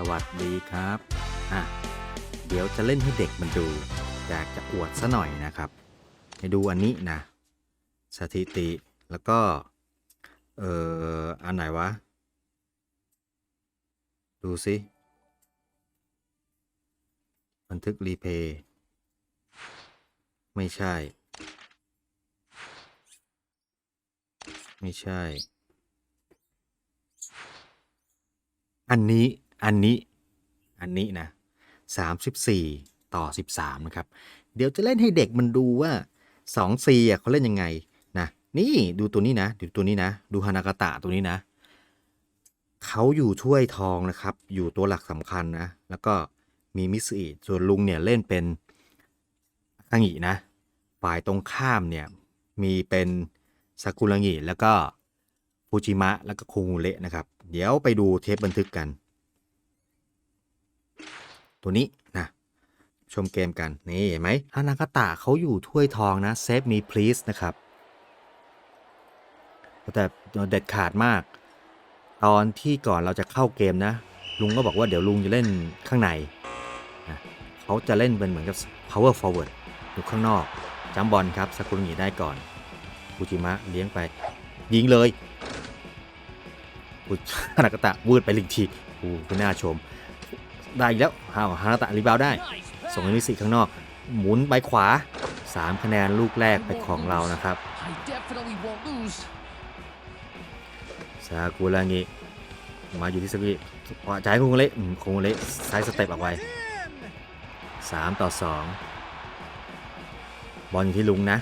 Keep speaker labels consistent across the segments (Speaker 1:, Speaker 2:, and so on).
Speaker 1: สวัสดีครับ อะ เดี๋ยวจะเล่นให้เด็กมันดู อยากจะอวดซะหน่อยนะครับ ให้ดูอันนี้นะ สถิติ แล้วก็ เอ่อ อันไหนวะ ดูสิ บันทึกรีเพย์ไม่ใช่ ไม่ใช่ อันนี้ อันนี้อันนี้นะ34 ต่อ 13 นะครับ เดี๋ยวจะเล่นให้เด็กมันดูว่า2 C อะเขาเล่นยังไงนะนี่ดูตัวนี้นะดูตัวนี้นะ ดูฮานากาตะตัวนี้นะเขาอยู่ถ้วยทองนะครับ อยู่ตัวหลักสำคัญนะ แล้วก็มีมิสอิส่วนลุงเนี่ยเล่นเป็นอางินะ ฝ่ายตรงข้ามเนี่ยมีเป็นซากุระงิแล้วก็ฟูจิมะแล้วก็โคงูเระนะครับ เดี๋ยวไปดูเทปบันทึกกัน ตัวนี้นะชมเกมกัน นี่เห็นไหมฮานากาตะเขาอยู่ถ้วยทองนะเซฟมี please นะครับ แต่เด็ดขาดมาก ตอนที่ก่อนเราจะเข้าเกมนะ ลุงก็บอกว่าเดี๋ยวลุงจะเล่นข้างในนะเขาจะเล่นเป็นเหมือนกับ power forward อยู่ข้างนอกจัมบอลครับซากุระงิได้ก่อนฟูจิมะเลี้ยงไป ยิงเลยอุฮานากาตะวืดไปลิงทีโอ้คุณน่าชม ได้อีกแล้วฮาวฮานาตะรีบาวด์ได้ ส่งให้นิสิข้างนอก หมุนไปขวา 3 คะแนนลูกแรกไปนของเรานะครับ
Speaker 2: I definitely won't lose.
Speaker 1: ซากุระงิมาอยู่ที่สกิขวาจ่ายคงเละอืมคงเละไซส์สเต็ปออกไป3ต่อ 2 บอลอยู่ที่ลุงนะ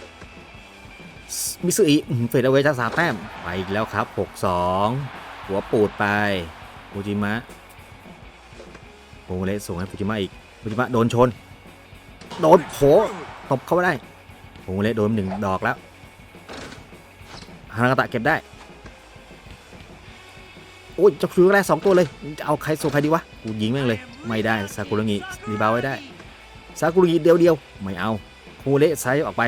Speaker 1: มิสุอิอืมเฟดเอาไว้จากสามแต้ม ไปอีกแล้วครับ 6-2 หัวปูดไปฟูจิมะ คงเละส่งให้ฟูจิมะอีกฟูจิมะโดนชน โดนโผตบเข้าไปได้คงเละโดนหนึ่งดอกแล้วฮานากาตะเก็บได้ โอ้ยจะคือแรกสองตัวเลยจะเอาใครส่งใครดีวะ กูยิงแม่งเลย ไม่ได้ซากุระงิรีบาวไว้ได้ซากุระงิเดียวเดียวๆไม่เอาคูเละไซส์ออกไป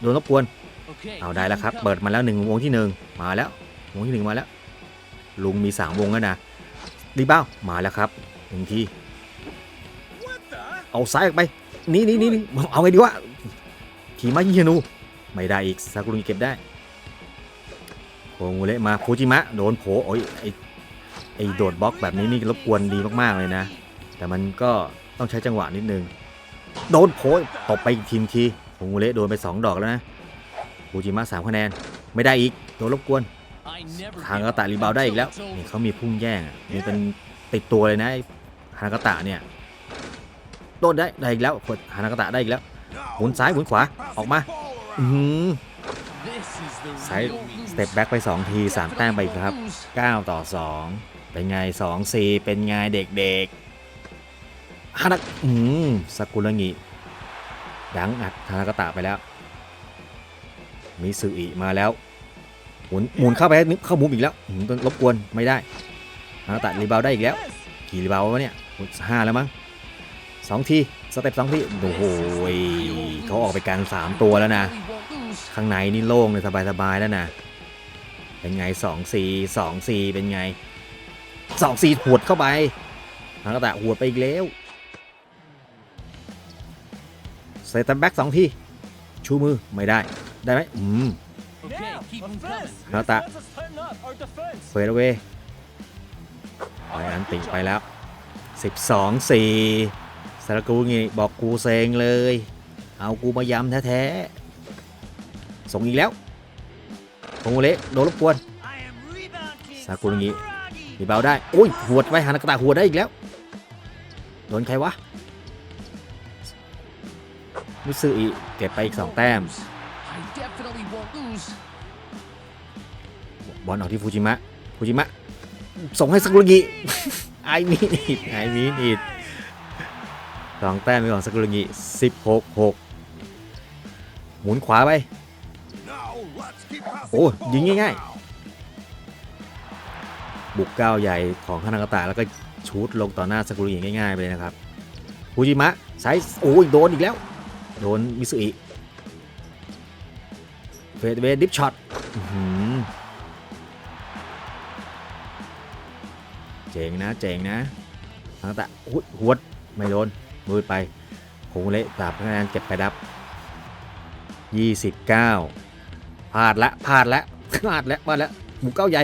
Speaker 1: โดนรบกวน
Speaker 2: Okay.
Speaker 1: เอาได้แล้วครับ เปิดมาแล้วหนึ่งวงที่หนึ่งมาแล้ววงที่หนึ่งมาแล้ว ลุงมีสามวงแล้วนะรีบาวมาแล้วครับ หนึ่งที เอาซ้ายออกไปนี่นี่นี่นี่เอาไงดีวะ ขี่ม้ายิงธนู ไม่ได้อีกซากุระงิเก็บได้โคงูเละมาฟูจิมะ โดนโผโอ้ยไอไอโดดบล็อกแบบนี้นี่รบกวนดีมากๆเลยนะ แต่มันก็ต้องใช้จังหวะนิดนึง โดนโผตบไปอีกทีมทีโคงูเละโดนไปสองดอกแล้วนะฟูจิมะสามคะแนน ไม่ได้อีก โดนรบกวน
Speaker 2: I never
Speaker 1: ทาง
Speaker 2: give
Speaker 1: กา
Speaker 2: up
Speaker 1: ตะรีบาวได้อีกแล้ว
Speaker 2: until it's
Speaker 1: นี่
Speaker 2: over.
Speaker 1: เขามีพุ่งแย่งอะนี่เป็นติดตัวเลยนะไอ้ ฮานากาตะเนี่ยโดนได้ได้อีกแล้วฮานากาตะได้อีกแล้วหมุนซ้ายหมุนขวาออกมาอือหือ
Speaker 2: This is the
Speaker 1: ซ้ายสเต็ปแบ็กไป 2 ที 3 แต้มไปครับ 9 ต่อ 2 เป็นไง 2 4 เป็นไงเด็กๆฮานาอืมสกุลงิดังอัดฮานากาตะไปแล้ว มิซึอิมาแล้ว หมุนหมุนเข้าไปนึกเข้ามุมอีกแล้วอืมต้องรบกวนไม่ได้ฮานากาตะรีบาวได้อีกแล้ว กี่รีบาววะเนี่ย ห้าแล้วมั้งสองทีสเต็ปสองทีโอ้โหเขาออกไปกันสามตัวแล้วนะ ข้างในนี่โล่งเลยสบายๆแล้วนะ เป็นไงสองสี่สองสี่เป็นไงสองสี่หวดเข้าไปทากระตะหวดไปอีกแล้วเซตันแบ็กสองทีชูมือไม่ได้ได้ไหมอืม
Speaker 2: Okay, keep 'em coming.
Speaker 1: ทากระตะเฟดเว้ไปอันติไปแล้ว 12 4สารกูงี้บอกกูเซงเลย เอากูมายำแท้ๆ ส่งอีกแล้วโงเละโดนรบกวนซากุระงิมีเบาได้อุ้ยหัวดไปฮานากาตะหัวดได้อีกแล้ว โดนใครวะมิซึอิเก็บไปอีก 2 แต้ม บอลออกที่ฟูจิมะ ฟูจิมะ ส่งให้ซากุระงิ ไอมีนิดไอมีนิดสองแต้มเป็นของซากุระงิสิบหกหกหมุนขวาไป โอ้ยิงง่ายๆ บุกก้าวใหญ่ของฮานากาตะแล้วก็ชูดลงต่อหน้าซากุระงิง่ายๆไปเลยนะครับฟูจิมะใช้โอ้ยโดนอีกแล้ว โดนมิสุอิเฟดเวดิฟช็อต เจ๋งนะเจ๋งนะทางตะอุ๊ยหัวดไม่โดนมืดไปคงเละสามคะแนนเก็บไปดับ 29พลาดละพลาดละพลาดล้วพลาดล้วหมูเก้าใหญ่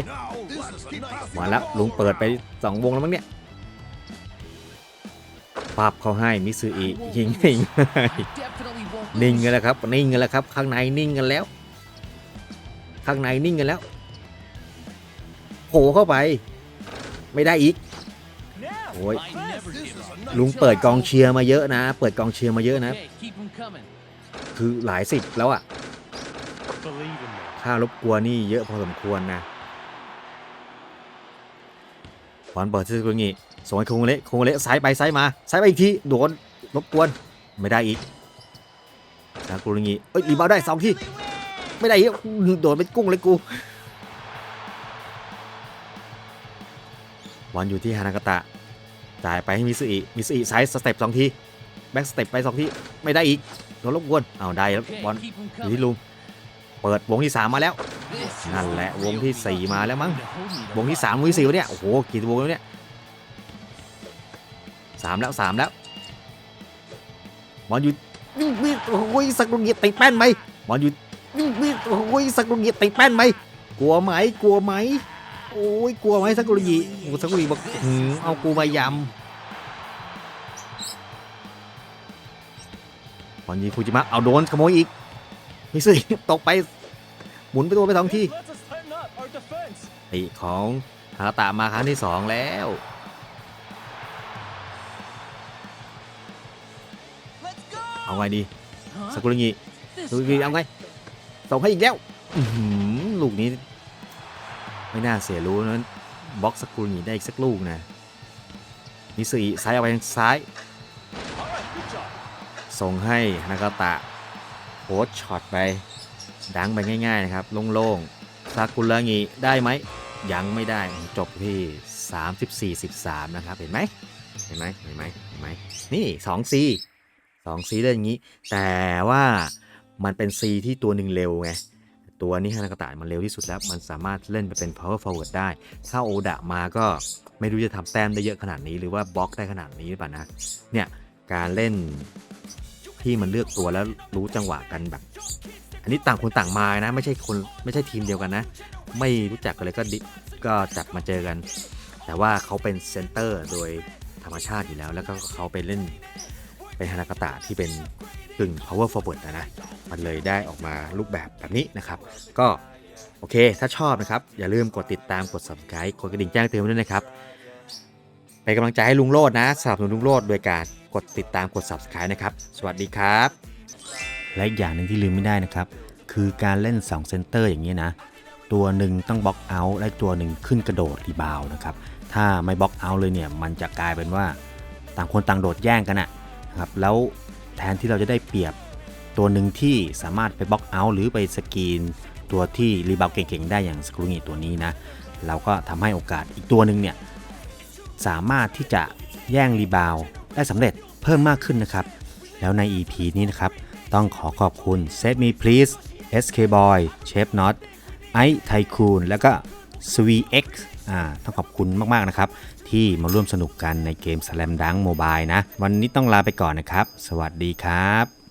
Speaker 1: มาแล้วลุงเปิดไปสองวงแล้วมั้งเนี่ยปับเขาให้มิซูอิยิงยิงนิ่งกันแล้วครับนิ่งกันแล้วครับ ข้างในนิ่งกันแล้ว ข้างในนิ่งกันแล้วโผล่เข้าไป ไม่ได้อีกโอ้ยลุงเปิดกองเชียร์มาเยอะนะ เปิดกองเชียร์มาเยอะนะ คือหลายสิบแล้วอะค่ารบกวนนี่เยอะพอสมควรนะบอลเปิดที่ตรงนี้ส่งให้คงเละคงเละซ้ายไปซ้ายมาซ้ายไปอีกทีโดนรบกวนไม่ได้อีกซากุระงิเอ้ยรีบาวได้สองทีไม่ได้อีกโดนเป็นกุ้งเลยกู บอลอยู่ที่ฮานากาตะ จ่ายไปให้มิซุอิมิซุอิซ้ายสเต็ปสองที แบ็กสเต็ปไปสองที ไม่ได้อีกโดนรบกวนเอาได้แล้ว
Speaker 2: Okay,
Speaker 1: บอล
Speaker 2: keep 'em
Speaker 1: อยู่ที่
Speaker 2: coming.
Speaker 1: ลุงเปิดวงที่3มาแล้ว
Speaker 2: This is
Speaker 1: นั่นแหละ
Speaker 2: the
Speaker 1: วง
Speaker 2: real
Speaker 1: ที่
Speaker 2: deal.
Speaker 1: 4มาแล้วมั้ง
Speaker 2: To hold me to
Speaker 1: วงที่
Speaker 2: fight.
Speaker 1: 3วงที่4วะเนี่ย โอ้โห กี่วงแล้วเนี่ยสามแล้วสามแล้ว บอลอยู่วิ่งวิ่งโอ้ยสักลูกเหยียบติดแป้นไหมบอลอยู่วิ่งวิ่งโอ้ยสักลูกเหยียบติดแป้นไหม กลัวไหม กลัวไหม โอ้ยกลัวไหมสักลูกเหยีโอ้สักลูกเหยีบอกหืมเอากูมายำบอลยิงฟูจิมะเอาโดนขโมยอีกมิสึตกไปหมุนไปตัวไปสองทีไอของฮาตะมาครั้งที่สองแล้วเอาไงดี
Speaker 2: Huh?
Speaker 1: สกุลงิ
Speaker 2: This
Speaker 1: สกุลงิเอาไงส่งให้อีกแล้วลูกนี้ ไม่น่าเสียรู้นั้นบล็อกสกุลงิได้อีกสักลูกนะมิสุอิซ้ายเอาไปทางซ้าย ส่งให้ฮานากาตะโพสช็อตไป ดังไปง่าย ๆ นะครับ โล่งๆซากุระงิได้ไหมยังไม่ได้จบที่ 34 13 นะครับ เห็นไหมเห็นไหมเห็นไหมเห็นไหมนี่2 C 2 C เล่นอย่างนี้ แต่ว่ามันเป็น C ที่ตัวหนึ่งเร็วไง ตัวนี้ฮานากาตะมันเร็วที่สุดแล้ว มันสามารถเล่นไปเป็น power forward ได้ ถ้าโอดะมาก็ไม่รู้จะทำแต้มได้เยอะขนาดนี้หรือว่าบล็อกได้ขนาดนี้หรือเปล่านะ เนี่ยการเล่นที่มันเลือกตัวแล้วรู้จังหวะกันแบบ อันนี้ต่างคนต่างมานะ ไม่ใช่คนไม่ใช่ทีมเดียวกันนะ ไม่รู้จักกันเลยก็ดิก็จับมาเจอกัน แต่ว่าเขาเป็นเซนเตอร์โดยธรรมชาติอยู่แล้ว แล้วก็เขาไปเล่นเป็นฮานากาตะที่เป็น กึ่ง power forward นะนะ มันเลยได้ออกมารูปแบบแบบนี้นะครับ ก็โอเค ถ้าชอบนะครับ อย่าลืมกดติดตามกด subscribe กดกระดิ่งแจ้งเตือนด้วยนะครับ เป็นกำลังใจให้ลุงโลดนะสนับสนุนลุงโลดโดยการกดติดตามกด subscribe นะครับ สวัสดีครับ และอีกอย่างหนึ่งที่ลืมไม่ได้นะครับ คือการเล่น2เซนเตอร์อย่างนี้นะ ตัวหนึ่งต้องบล็อกเอาท์และตัวหนึ่งขึ้นกระโดดรีบาวนะครับ ถ้าไม่บล็อกเอาท์เลยเนี่ย มันจะกลายเป็นว่าต่างคนต่างโดดแย่งกันอะนะครับ แล้ว แทนที่เราจะได้เปรียบตัวหนึ่งที่สามารถไปบล็อกเอาท์หรือไปสกรีนตัวที่รีบาวเก่งๆ ได้อย่างสกรูงีตัวนี้นะ เราก็ทำให้โอกาสอีกตัวหนึ่งเนี่ย สามารถที่จะแย่งรีบาวได้สำเร็จเพิ่มมากขึ้นนะครับ แล้วใน EP นี้นะครับ ต้องขอขอบคุณ Set Me Please SK Boy Chef Not ไอไทคูนแล้วก็ s w e X อ่า ต้องขอบคุณมาก ๆ นะครับ ที่มาร่วมสนุกกันในเกม Slam Dunk Mobile นะ วันนี้ต้องลาไปก่อนนะครับ สวัสดีครับ